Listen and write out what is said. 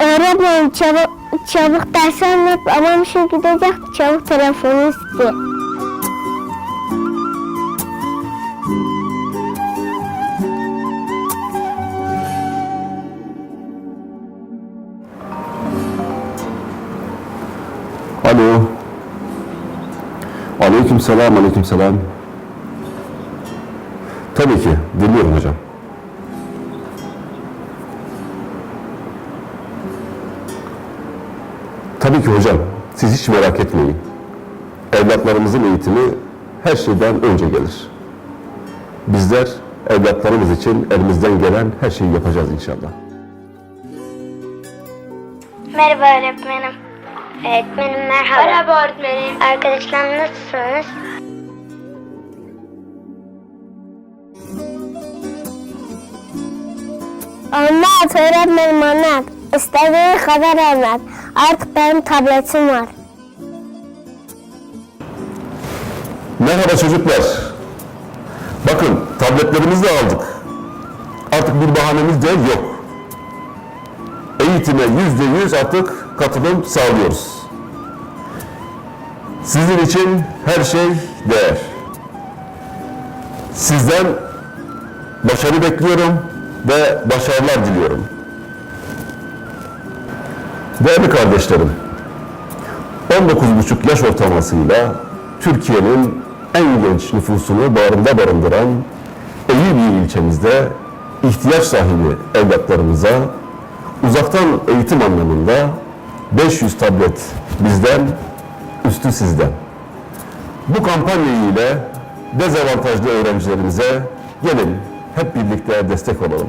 öğretmenim çabuk, çabuk ders anlat. Babam işe gidecek çabuk telefonu istiyor. Alo. Aleyküm selam, aleyküm selam. Tabii ki, dinliyorum hocam. Tabii ki hocam, siz hiç merak etmeyin. Evlatlarımızın eğitimi her şeyden önce gelir. Bizler evlatlarımız için elimizden gelen her şeyi yapacağız inşallah. Merhaba öğretmenim. Öğretmenim merhaba. Merhaba öğretmenim. Arkadaşlar nasılsınız? Anlat öğretmenim anlat. İstediğin kadar anlat. Artık benim tabletim var. Merhaba çocuklar. Bakın tabletlerimizi de aldık. Artık bir bahanemiz de yok. Eğitime yüzde yüz artık katılım sağlıyoruz. Sizin için her şey değer. Sizden başarı bekliyorum ve başarılar diliyorum. Değerli kardeşlerim, 19,5 yaş ortalamasıyla Türkiye'nin en genç nüfusunu bağrında barındıran Eyüpiye ilçemizde ihtiyaç sahibi evlatlarımıza uzaktan eğitim anlamında 500 tablet bizden, üstü sizden. Bu kampanya ile dezavantajlı öğrencilerimize gelin hep birlikte destek olalım.